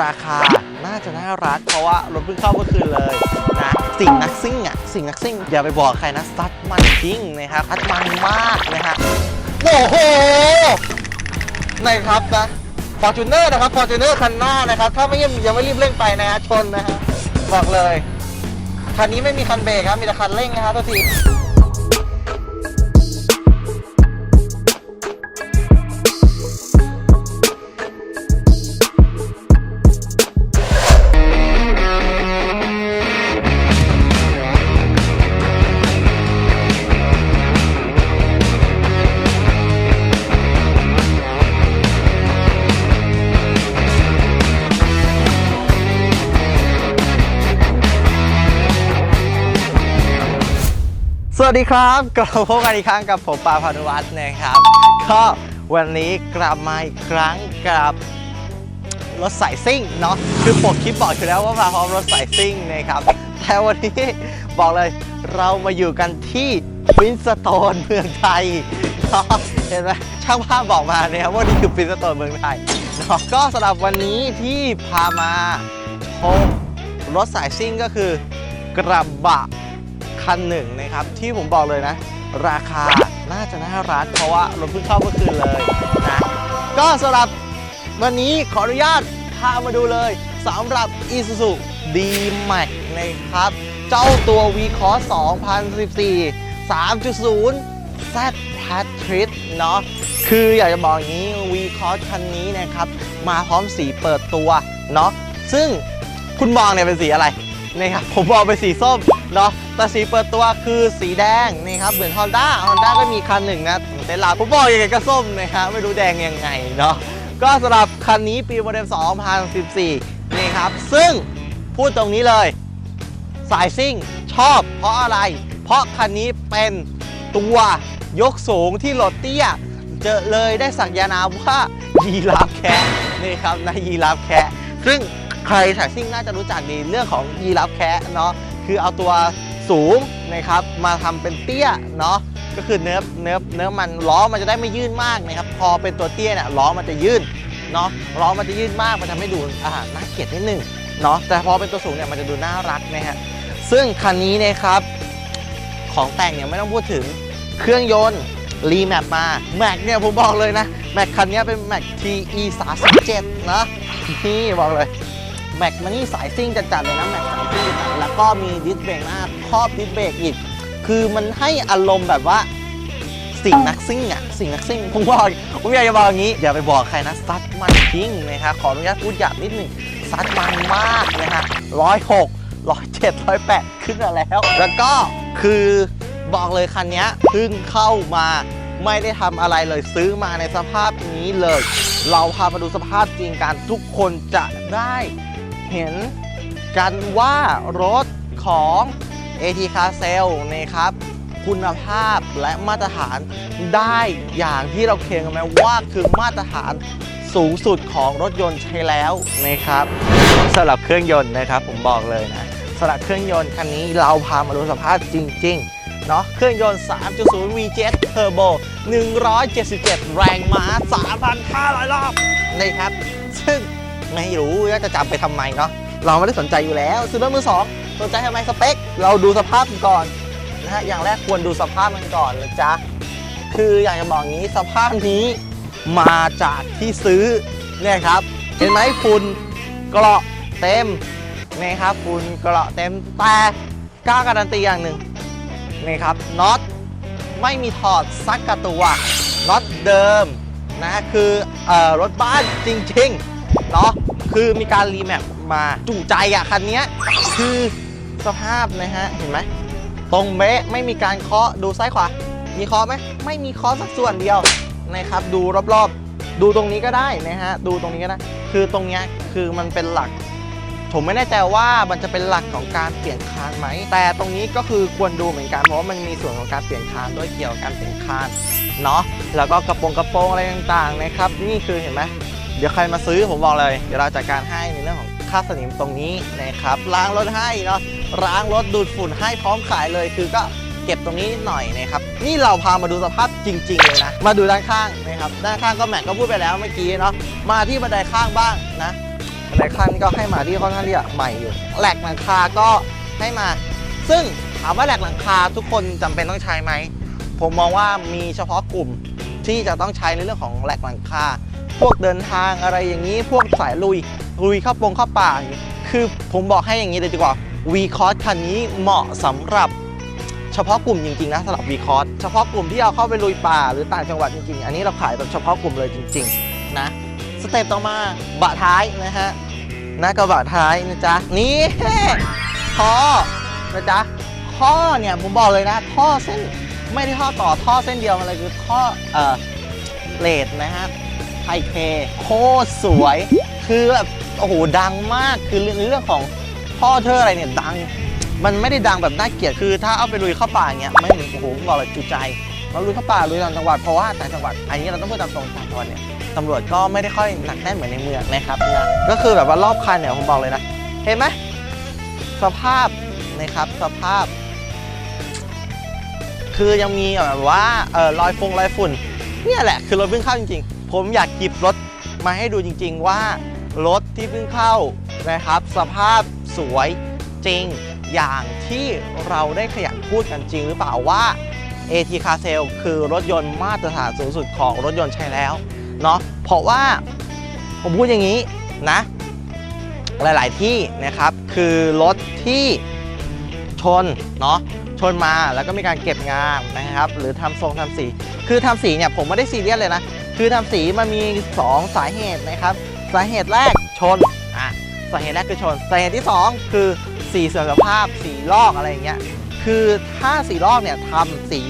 ราคาน่าจะน่ารัก เพราะว่ารถเพิ่งเข้าเมื่อคืนเลยนะสิ่งนักซิ่งอะสิ่งนักซิ่งอย่าไปบอกใครนะสตัดมันจริงนะครับสตัดมันมากนะฮะโอ้โหนะครับนะฟอร์จูเนอร์นะครับฟอร์จูเนอร์คันหน้านะครับ ถ้าไม่ยังยังไม่รีบเร่งไปนะฮะชนนะฮะบอกเลย คันนี้ไม่มีคันเบรกครับมีแต่คันเร่งนะครับตัวที วัสดีครับกลับมาพบกันอีกครั้งกับผมปาพานุวัฒน์นะครับ ก็วันนี้กลับมาอีกครั้งกับรถสายซิ่งเนาะคือปกคลิปบอกอยู่แล้วว่ามาพร้อมรถสายซิ่งนะครับแต่วันนี้บอกเลยเรามาอยู่กันที่ฟินสโตนเมืองไทยเนาะเห็นไหมช่างภาพบอกมาเนี่ยว่านี่คือฟินสโตนเมืองไทยเนาะก็สำหรับวันนี้ที่พามาชมรถสายซิ่งก็คือกระบะ คันหนึ่งนะครับ ที่ผมบอกเลยนะ ราคาน่าจะน่ารักเพราะว่ารถเพิ่งเข้าเมื่อคืนเลยนะก็สำหรับวันนี้ขออนุญาตพามาดูเลยสำหรับ Isuzu D-Max นะครับ เจ้าตัว v c o s 2014 3.0 Z Patriot เนาะคืออยากจะบอกอย่างนี้ v c o s คันนี้นะครับ มาพร้อมสีเปิดตัวเนาะซึ่งคุณมองเนี่ยเป็นสีอะไร นะครับผมบอกเป็นสีส้มเนาะแต่สีเปิดตัวคือสีแดงนี่ครับเหมือน Honda Honda ก็มีคันหนึ่งนะเต็นลาผมบอกยังไงก็ส้มนะครับไม่รู้แดงยังไงเนาะก็สำหรับคันนี้ปีโมเดล2014นี่ครับ ซึ่งพูดตรงนี้เลย สายซิ่งชอบเพราะอะไร เพราะคันนี้เป็นตัวยกสูงที่หลดเตี้ยเจอเลยได้สักยานามว่ายีราฟแคะนี่ครับนะยีราฟแคะซึ่ง ใครสายซิ่งน่าจะรู้จักดีเรื่องของยีราฟแคะเนาะคือเอาตัวสูงนะครับมาทำเป็นเตี้ยเนาะก็คือเนื้อเนื้อเนื้อมันล้อมันจะได้ไม่ยื่นมากนะครับพอเป็นตัวเตี้ยเนี่ยล้อมันจะยื่นเนาะล้อมันจะยื่นมากมันทำให้ดูอ่าน่าเกลียดนิดนึงเนาะแต่พอเป็นตัวสูงเนี่ยมันจะดูน่ารักนะฮะซึ่งคันนี้นะครับของแต่งเนี่ยไม่ต้องพูดถึงเครื่องยนต์รีแมปมาแม็กเนี่ยผมบอกเลยนะแม็กคันนี้เป็นแม็ก TE 37นะนี่บอกเลย แม็กมันนี่สายซิ่งจัดๆเลยนะแม็กสายซิ่งจัดแล้วก็มีดิสเบรกหน้าครอบดิสเบรกอีก คือมันให้อารมณ์แบบว่าสิ่งนักซิ่งอะสิ่งนักซิ่งผมบอกผมอยากจะบอกอย่างนี้อย่าไปบอกใครนะซัดมันจริงนะครับขออนุญาตพูดหยาบนิดหนึ่งซัดมันมากนะฮะร้อยหกร้อยเจ็ดร้อยแปดขึ้นมาแล้ว แล้วก็คือบอกเลยคันนี้เพิ่งเข้ามาไม่ได้ทำอะไรเลยซื้อมาในสภาพนี้เลย เราพามาดูสภาพจริงกันทุกคนจะได้ เห็นกันว่ารถของ AT Car Sale นะครับ คุณภาพและมาตรฐานได้อย่างที่เราเคลมกันไหมว่าคือมาตรฐานสูงสุดของรถยนต์ใช้แล้วนะครับสำหรับเครื่องยนต์นะครับผมบอกเลยนะสำหรับเครื่องยนต์คันนี้เราพามาดูสภาพจริงๆเนาะเครื่องยนต์ 3.0 VJet Turbo 177 แรงม้า 3,500 รอบนะครับ ไม่รู้ว่าจะจำไปทำไมเนาะเราไม่ได้สนใจอยู่แล้วซื้อรถมือสองสนใจทำไมสเปค เราดูสภาพกันก่อนนะฮะอย่างแรกควรดูสภาพมันก่อนนะจ๊ะคืออยากจะบอกงี้สภาพนี้มาจากที่ซื้อเนี่ยครับ เห็นไหมฝุ่นเกราะเต็มนี่ครับฝุ่นเกราะเต็มแต่กล้าการันตีอย่างหนึ่งนี่ครับน็อตไม่มีถอดสักกระตัวน็อตเดิมนะคือเอ่อรถบ้านจริงๆเนาะ คือมีการรีแมปมาจู่ใจอะคันนี้คือสภาพนะฮะ เห็นไหมตรงเบ๊ะไม่มีการเคาะดูซ้ายขวา มีเคาะไหมไม่มีเคาะสักส่วนเดียวนะครับ ดูรอบๆ ดูตรงนี้ก็ได้นะฮะ ดูตรงนี้ก็ได้ คือตรงนี้คือมันเป็นหลัก ผมไม่แน่ใจว่ามันจะเป็นหลักของการเปลี่ยนคานไหม แต่ตรงนี้ก็คือควรดูเหมือนกัน เพราะว่ามันมีส่วนของการเปลี่ยนคานด้วยเกี่ยวกับการเปลี่ยนคานเนาะ แล้วก็กระโปรงกระโปรงอะไรต่างๆนะครับ นี่คือเห็นไหม ดี๋ยวใครมาซื้อผมบอกเลย เดี๋ยวเราจัดการให้ในเรื่องของค่าสนิมตรงนี้นะครับล้างรถให้เนาะล้างรถดูดฝุ่นให้พร้อมขายเลย คือก็เก็บตรงนี้นิดหน่อยนะครับนี่เราพามาดูสภาพจริง ๆ เลยนะ มาดูด้านข้างนะครับด้านข้างก็แม็กก็พูดไปแล้วเมื่อกี้เนาะมาที่บันไดข้างบ้างนะในไดขั้นก็ให้มาที่ค่อนข้างที่จะใหม่อยู่แหลกหลังคาก็ให้มา ซึ่งถามว่าแหลกหลังคาทุกคนจำเป็นต้องใช้ไหมผมมองว่ามีเฉพาะกลุ่มที่จะต้องใช้ในเรื่องของแหลกหลังคา พวกเดินทางอะไรอย่างนี้ พวกสายลุย ลุยเข้าปงเข้าป่าอย่างนี้คือผมบอกให้อย่างนี้เลยดีกว่าวีคอร์คันนี้เหมาะสำหรับ เฉพาะกลุ่มจริงๆนะสำหรับวีคอร์เฉพาะกลุ่มที่เอาเข้าไปลุยป่าหรือต่างจังหวัดจริงๆ อันนี้เราขายแบบเฉพาะกลุ่มเลยจริง ๆ นะสเต็ปต่อมาบะท้ายนะฮะน้ากระบะท้ายนะจ๊ะนี่ท่อนะจ๊ะท่อเนี่ยผมบอกเลยนะท่อเส้นไม่ได้ท่อต่อท่อเส้นเดียวมาเลยคือท่อเอ่อเลดนะฮะ ไทเคโคตรสวย คือแบบโอ้โหดังมากคือเรื่องเรื่องของท่อเธออะไรเนี่ยดัง มันไม่ได้ดังแบบน่าเกลียดคือ ถ้าเอาไปลุยเข้าป่าอย่างเงี้ยไม่เหมือนโอ้โหผมบอกเลยจุใจเราลุยเข้าป่าลุยต่างจังหวัดเพราะว่าต่างจังหวัดอันนี้เราต้องพูดตามตรงต่างจังหวัดเนี่ยตำรวจก็ไม่ได้ค่อยหนักแน่นเหมือนในเมืองนะครับนะก็คือแบบว่ารอบคันเนี่ยผมบอกเลยนะเห็นไหมสภาพนะครับสภาพ คือยังมีแบบว่าเออรอยฟงรอยฝุ่น เนี่ยแหละคือรถเพิ่งเข้าจริง ผมอยากหยิบรถมาให้ดูจริง ๆ ว่ารถที่เพิ่งเข้านะครับ สภาพสวยจริงอย่างที่เราได้ขยันพูดกันจริงหรือเปล่าว่า AT Car Sale คือรถยนต์มาตรฐานสูงสุดของรถยนต์ใช้แล้วเนาะเพราะว่าผมพูดอย่างนี้นะ หลาย ๆ ที่นะครับคือรถที่ชนเนาะชนมาแล้วก็มีการเก็บงานนะครับ หรือทำทรงทำสี คือทำสีเนี่ยผมไม่ได้ซีเรียสเลยนะ คือทำสีมันมี 2 สาเหตุนะครับสาเหตุแรกชนอะสาเหตุแรกคือชนสาเหตุที่ 2 คือสีเสื่อมสภาพสีลอกอะไรอย่างเงี้ยคือถ้าสีลอกเนี่ยทำสี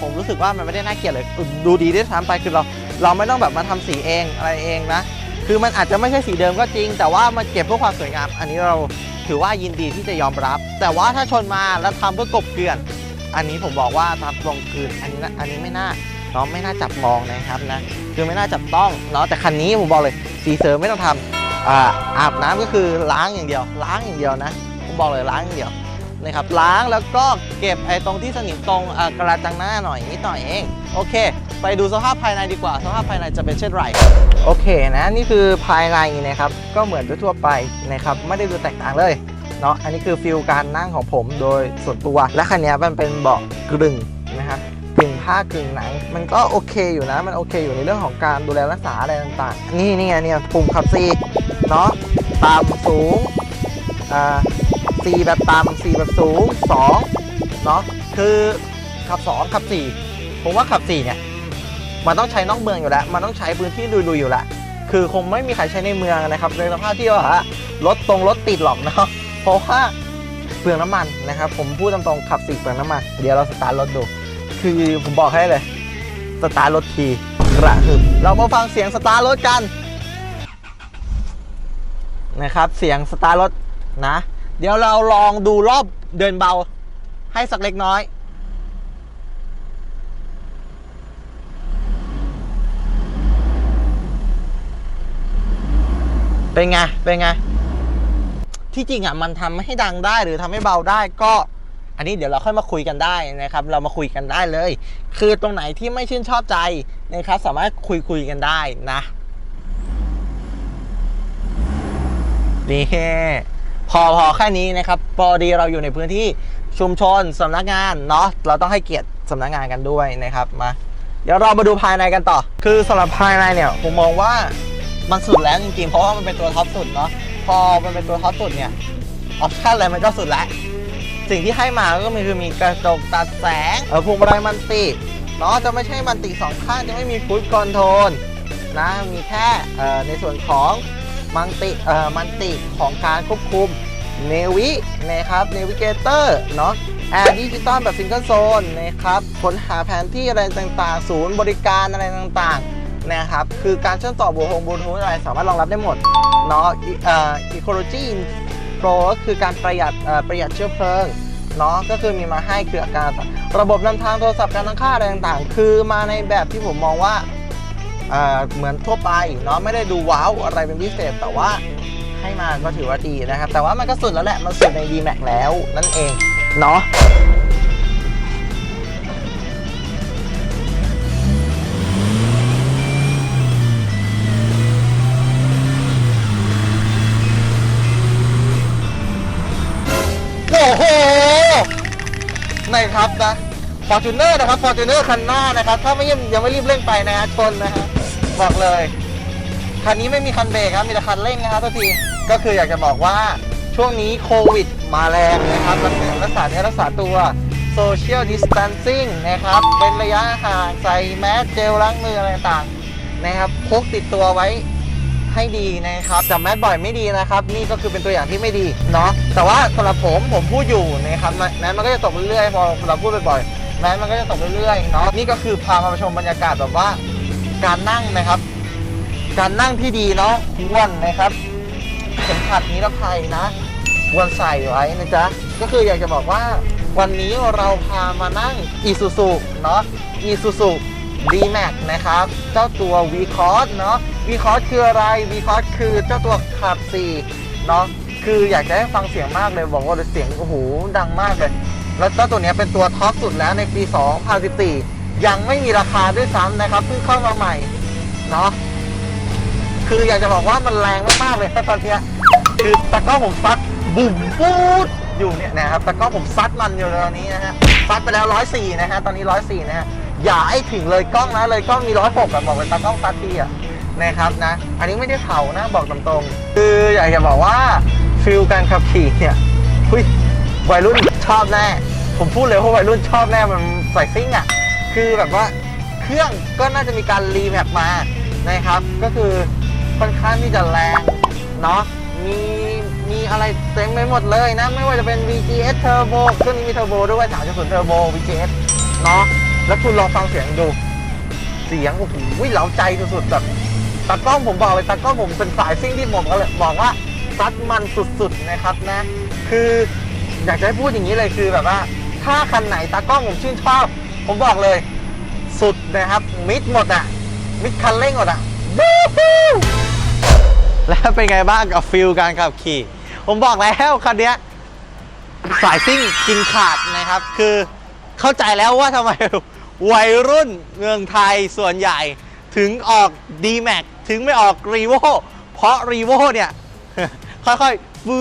ผมรู้สึกว่ามันไม่ได้น่าเกลียดเลย ดูดีด้วยซ้ำไปคือเราเราไม่ต้องแบบมาทำสีเองอะไรเองนะคือมันอาจจะไม่ใช่สีเดิมก็จริง แต่ว่ามันเก็บเพื่อความสวยงาม อันนี้เราถือว่ายินดีที่จะยอมรับ แต่ว่าถ้าชนมาแล้วทำเพื่อกบเกลื่อน อันนี้ผมบอกว่าตามตรงคืนอันนี้อันนี้ไม่น่า เนาะไม่น่าจับมองนะครับนะคือไม่น่าจับต้องเนาะแต่คันนี้ผมบอกเลยสีเสริมไม่ต้องทำอ่าอาบน้ำก็คือล้างอย่างเดียว ล้างอย่างเดียวนะผมบอกเลยล้างอย่างเดียวนะครับล้างแล้วก็เก็บไอ้ตรงที่สนิมตรงกระจังหน้าหน่อยนิดหน่อยเองโอเค ไปดูสภาพภายในดีกว่า สภาพภายในจะเป็นเช่นไรโอเคนะนี่คือภายในนะครับก็เหมือนทั่วไปนะครับไม่ได้ดูแตกต่างเลยเนาะอันนี้คือฟิลการนั่งของผมโดยส่วนตัว และคันนี้มันเป็นเบาะกลึงนะครับกึ่ง ผ้ากึ่งหนัง มันก็โอเคอยู่นะ มันโอเคอยู่ในเรื่องของการดูแลรักษาอะไรต่างๆ นี่นี่ไงเนี่ยปุ่มขับซีเนาะต่ำสูงอ่าสี่แบบต่ำสี่แบบสูงสองเนาะคือขับสองขับสี่ผมว่าขับสี่เนี่ยมันต้องใช้นอกเมืองอยู่แล้ว มันต้องใช้พื้นที่ลุยๆอยู่แล้วคือคงไม่มีใครใช้ในเมืองนะครับในสภาพที่ว่ารถตรงรถติดหรอกเนาะเพราะว่าเปลืองน้ำมันนะครับ ผมพูดตรงๆขับสี่เปลืองน้ำมัน เดี๋ยวเราสตาร์ทรถดู คือผมบอกให้เลย สตาร์ทรถทีกระหึ่มเรามาฟังเสียงสตาร์ทรถกัน นะครับ เสียงสตาร์ทรถนะ เดี๋ยวเราลองดูรอบเดินเบา ให้สักเล็กน้อยเป็นไง เป็นไง ที่จริงอะมันทำให้ดังได้หรือทำให้เบาได้ก็ อันนี้เดี๋ยวเราค่อยมาคุยกันได้นะครับ เรามาคุยกันได้เลย คือตรงไหนที่ไม่ชื่นชอบใจนะครับ สามารถคุยคุยกันได้นะนี่พอพอแค่นี้นะครับพอดีเราอยู่ในพื้นที่ชุมชนสำนักงานเนาะเราต้องให้เกียรติสำนักงานกันด้วยนะครับมาเดี๋ยวเรามาดูภายในกันต่อ คือสำหรับภายในเนี่ยผมมองว่ามันสุดแล้วจริงๆเพราะว่ามันเป็นตัวท็อปสุดเนาะพอมันเป็นตัวท็อปสุดเนี่ยออปชั่นอะไรมันก็สุดแล้ว สิ่งที่ให้มาก็มีคือมีกระจกตัดแสงเออพวงมาลัยมันติเนาะจะไม่ใช่มันติสองข้างจะไม่มีฟุตคอนโทรลนะมีแค่เอ่อในส่วนของมันติเอ่อมันติของการควบคุมเนวินะครับเนวิเกเตอร์เนาะแอร์ดิจิตอลแบบซิงเกิลโซนนะครับค้นหาแผนที่อะไรต่างๆ ศูนย์บริการอะไรต่างๆนะครับคือการเชื่อมต่อบลูทูธบลูทูธอะไรสามารถรองรับได้หมดเนาะอีเอ่อ ecology pro ก็คือการประหยัดประหยัดเชื้อเพลิงเนาะก็คือมีมาให้คืออาการระบบนำทางโทรศัพท์การตั้งค่าอะไรต่างๆ คือมาในแบบที่ผมมองว่าเเหมือนทั่วไปเนาะไม่ได้ดูว้าวอะไรเป็นพิเศษ แต่ว่าให้มาก็ถือว่าดีนะครับ แต่ว่ามันก็สุดแล้วแหละ มันสุดใน D-Max แล้วนั่นเองเนาะ ครับนะ Fortuner นะครับ Fortuner คันหน้านะครับ ถ้าไม่ยังยังไม่รีบเร่งไปนะฮะชนนะฮะบอกเลย คันนี้ไม่มีคันเบรกครับมีแต่คันเร่งนะครับทุกทีก็คืออยากจะบอกว่าช่วงนี้โควิดมาแรงนะครับรักษารักษาเนื้อรักษาตัว Social Distancing นะครับ เป็นระยะห่างใส่แมสเจลล้างมืออะไรต่างๆนะครับพกติดตัวไว้ ให้ดีนะครับจับแมสบ่อยไม่ดีนะครับ นี่ก็คือเป็นตัวอย่างที่ไม่ดีเนาะแต่ว่าสำหรับผมผมพูดอยู่นะครับแม้มันก็จะตกเรื่อยๆพอเราพูดบ่อยๆแม้มันก็จะตกเรื่อยๆเนาะนี่ก็คือพามาชมบรรยากาศแบบว่า การนั่งนะครับ การนั่งที่ดีเนาะควรนะครับเข็มขัดนิรภัยนะควรใส่ไว้นะจ๊ะก็คืออยากจะบอกว่าวันนี้เราพามานั่ง Isuzu เนาะ Isuzu D-Max นะครับ เจ้าตัว v c o s เนาะ v c o s คืออะไร v c o s คือเจ้าตัวขับ4เนาะคืออยากจะให้ฟังเสียงมากเลยบอกว่าเสียงโอ้โหดังมากเลย แล้วเจ้าตัวเนี้ยเป็นตัวท็อปสุดแล้วในปี 2014 ยังไม่มีราคาด้วยซ้ำนะครับเพิ่งเข้ามาใหม่เนาะคืออยากจะบอกว่ามันแรงมากๆเลยตอนนี้คือตะก้อผมซัดบุ่มปูดอยู่เนี่ยนะครับตะก้อผมซัดมันอยู่ตอนนี้นะฮะซัดไปแล้วร้อยสี่นะฮะตอนนี้ร้อยสี่นะฮะอย่าให้ถึงเลยกล้องนะเลยกล้องมีร้อยหกอะบอกเลยตะกล้องซัดทีอะ นะครับนะ อันนี้ไม่ได้เผานะบอกตรงๆคืออยากจะบอกว่าฟิลการขับขี่เนี่ยหุยวัยรุ่นชอบแน่ ผมพูดเลยว่าวัยรุ่นชอบแน่มันใส่ซิ่งอะคือแบบว่าเครื่องก็น่าจะมีการรีแมปมานะครับ ก็คือค่อนข้างที่จะแรงเนาะ มีมีอะไรเต็มไปหมดเลยนะ ไม่ว่าจะเป็น VGS Turbo เครื่องนี้มีเทอร์โบด้วย3.0 Turbo VGS เนาะ แล้วคุณลองฟังเสียงดู เสียงโอ้โหเหลาใจสุดๆแบบ ตากล้องผมบอกเลยตากล้องผมเป็นสายซิ่งที่ผมก็เลยบอกว่าซัดมันสุดๆนะครับนะ คืออยากจะให้พูดอย่างนี้เลยคือแบบว่า ถ้าคันไหนตากล้องผมชื่นชอบ ผมบอกเลย สุดนะครับ มิดหมดอะ มิดคันเร่งหมดอะบู๊แล้วเป็นไงบ้างกับฟิลการขับขี่ ผมบอกแล้วคันเนี้ยสายซิ่งกินขาดนะครับ คือเข้าใจแล้วว่าทำไมวัยรุ่นเมืองไทยส่วนใหญ่ ถึงออก d m a x ถึงไม่ออก r e v o เพราะ r e v o เนี่ย ค่อยๆฟื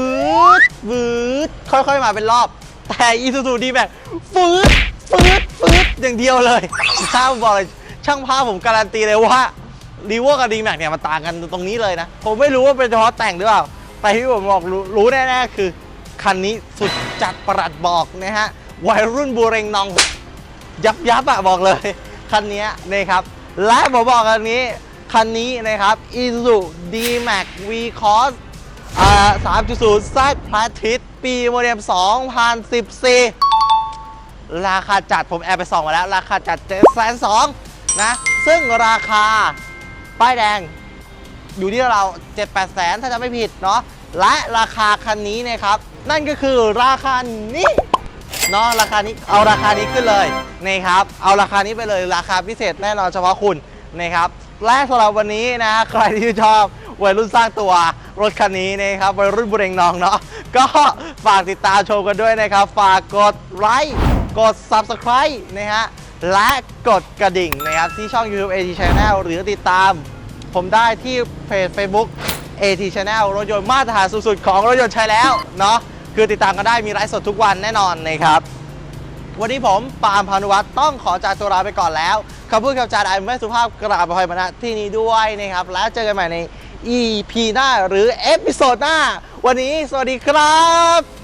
ดฟืดค่อยๆ มาเป็นรอบ แต่ Isuzu D-Max ฟืดฟืดฟืดอย่างเดียวเลยช่างบอกเลยช่างภาพผมการันตีเลยว่ารีโวกับ D-Max เนี่ยมันต่างกันตรงนี้เลยนะ ผมไม่รู้ว่าเป็นเฉพาะแต่งหรือเปล่า แต่ที่ผมบอกรู้รู้แน่ๆคือ คันนี้สุดจัดประหลัดบอกนะฮะวัยรุ่นบูเรงนอง ยับยับอะบอกเลย คันนี้นะครับ และผมบอกคันนี้ คันนี้นะครับ Isuzu D-Max V-Cross อ่า3.0 Z Platinum ปีโมเดล 2014 ราคาจัดผมแอบไปส่องมาแล้ว ราคาจัด7 2 0 0นะ ซึ่งราคา ป้ายแดง อยู่ที่เรา 7 8แสนถ้าจะไม่ผิดเนาะและราคาคันนี้นะครับ นั่นก็คือราคานี้ เนาะราคานี้เอาราคานี้ขึ้นเลยนะครับเอาราคานี้ไปเลยราคาพิเศษแน่นอนเฉพาะคุณนะครับและสำหรับวันนี้นะใครที่ชอบวัยรุ่นสร้างตัวรถคันนี้นะครับวัยรุ่นบุเรงนองเนาะก็ฝากติดตามชมกันด้วยนะครับ ฝากกดไลค์กด Subscribe นะฮะและกดกระดิ่งนะครับที่ช่อง YouTube AT Channel หรือติดตาม ผมได้ที่เพจ Facebook AT Channel รถยนต์มาตรฐานสุดๆของรถยนต์ใช้แล้วเนาะ คือติดตามกันได้มีไลฟ์สดทุกวันแน่นอนนะครับ วันนี้ผมปาล์มพานุวัฒน์ต้องขอจากตัวลาไปก่อนแล้วคำพูดคำจาอันไม่สุภาพกราบอภัยมาณที่นี้ด้วยนะครับ แล้วเจอกันใหม่ใน EP หน้าหรือเอพิโซดหน้า วันนี้สวัสดีครับ